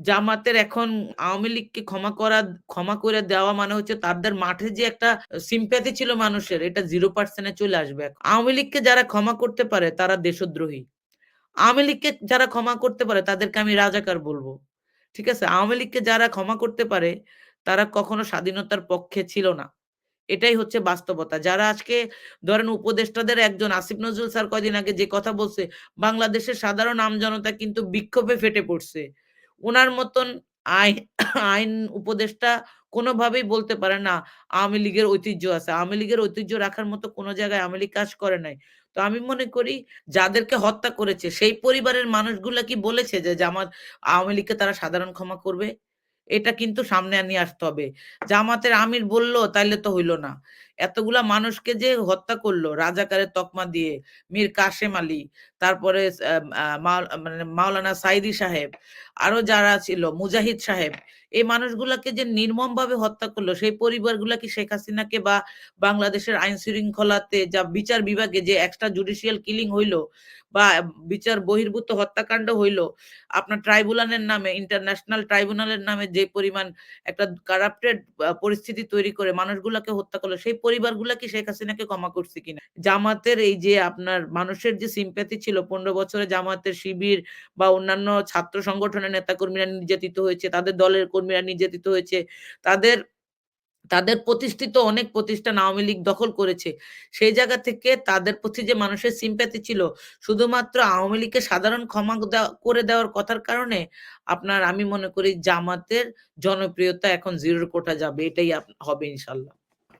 জামাতের এখন আওয়ামী লীগকে ক্ষমা করা ক্ষমা করে দেওয়া মানে হচ্ছে তাদের মাঠে যে একটা সিম্প্যাথি ছিল মানুষের এটা জিরো পার্সেন্টে চলে আসবে। আওয়ামী লীগকে যারা ক্ষমা করতে পারে তারা দেশদ্রোহী। আওয়ামী লীগকে যারা ক্ষমা করতে পারে তাদেরকে আমি রাজাকার বলব ঠিক আছে? আওয়ামী লীগকে যারা ক্ষমা করতে পারে তারা কখনো স্বাধীনতার পক্ষে ছিল না। এটাই হচ্ছে বাস্তবতা। যারা আজকে ধরেন উপদেষ্টাদের একজন আসিফ নজরুল স্যার কয়দিন আগে যে কথা বলছে, বাংলাদেশের সাধারণ আমজনতা কিন্তু বিক্ষোভে ফেটে পড়ছে। উনার মতন আই আইন উপদেষ্টা কোনোভাবেই বলতে পারে না, আওয়ামী লীগের ঐতিহ্য আছে। আওয়ামী লীগের ঐতিহ্য রাখার মতো কোনো জায়গায় আওয়ামী লীগ কাজ করে নাই। তো আমি মনে করি, যাদেরকে হত্যা করেছে, সেই পরিবারের মানুষগুলা কি বলেছে যে জামাত আওয়ামী লীগকে তারা সাধারণ ক্ষমা করবে? এটা কিন্তু সামনে নিয়ে আসতে হবে। জামাতের আমির বলল, তাইলে তো হইল না। এতগুলা মানুষকে যে হত্যা করল রাজাকারের তকমা দিয়ে, মীর কাশেম আলী, তারপরে মানে মাওলানা সাইদী সাহেব, আরও যারা ছিল মুজাহিদ সাহেব, এই মানুষগুলাকে যে নির্মমভাবে হত্যা করল সেই পরিবারগুলা কি শেখ হাসিনাকে বা বাংলাদেশের আইন শৃঙ্খলাতে যা বিচার বিভাগে যে এক্সট্রা জুডিশিয়াল কিলিং হইল বা বিচার বহির্ভূত হত্যাকাণ্ড হইল, আপনার ট্রাইব্যুনালের নামে ইন্টারন্যাশনাল ট্রাইব্যুনালের নামে যে পরিমাণ একটা কারাপ্টেড পরিস্থিতি তৈরি করে মানুষগুলাকে হত্যা করল, সেই পরিবারগুলা কি শেখ হাসিনাকে ক্ষমা করছে কিনা? জামাতের এই যে আপনার মানুষের যে সিম্প্যাথি ছিল ১৫ বছরে জামাতের শিবির বা অন্যান্য ছাত্র সংগঠনের নেতাকর্মীরা নির্যাতিত হয়েছে, তাদের দলের কর্মীরা নির্যাতিত হয়েছে, তাদের তাদের প্রতিষ্ঠিত অনেক প্রতিষ্ঠান আওয়ামী লীগ দখল করেছে। সেই জায়গা থেকে তাদের প্রতি যে মানুষের সিম্প্যাথি ছিল, শুধুমাত্র আওয়ামী লীগকে সাধারণ ক্ষমা করে দেওয়ার কথার কারণে আপনার আমি মনে করি জামাতের জনপ্রিয়তা এখন 0 র কোঠা যাবে। এটাই হবে ইনশাআল্লাহ।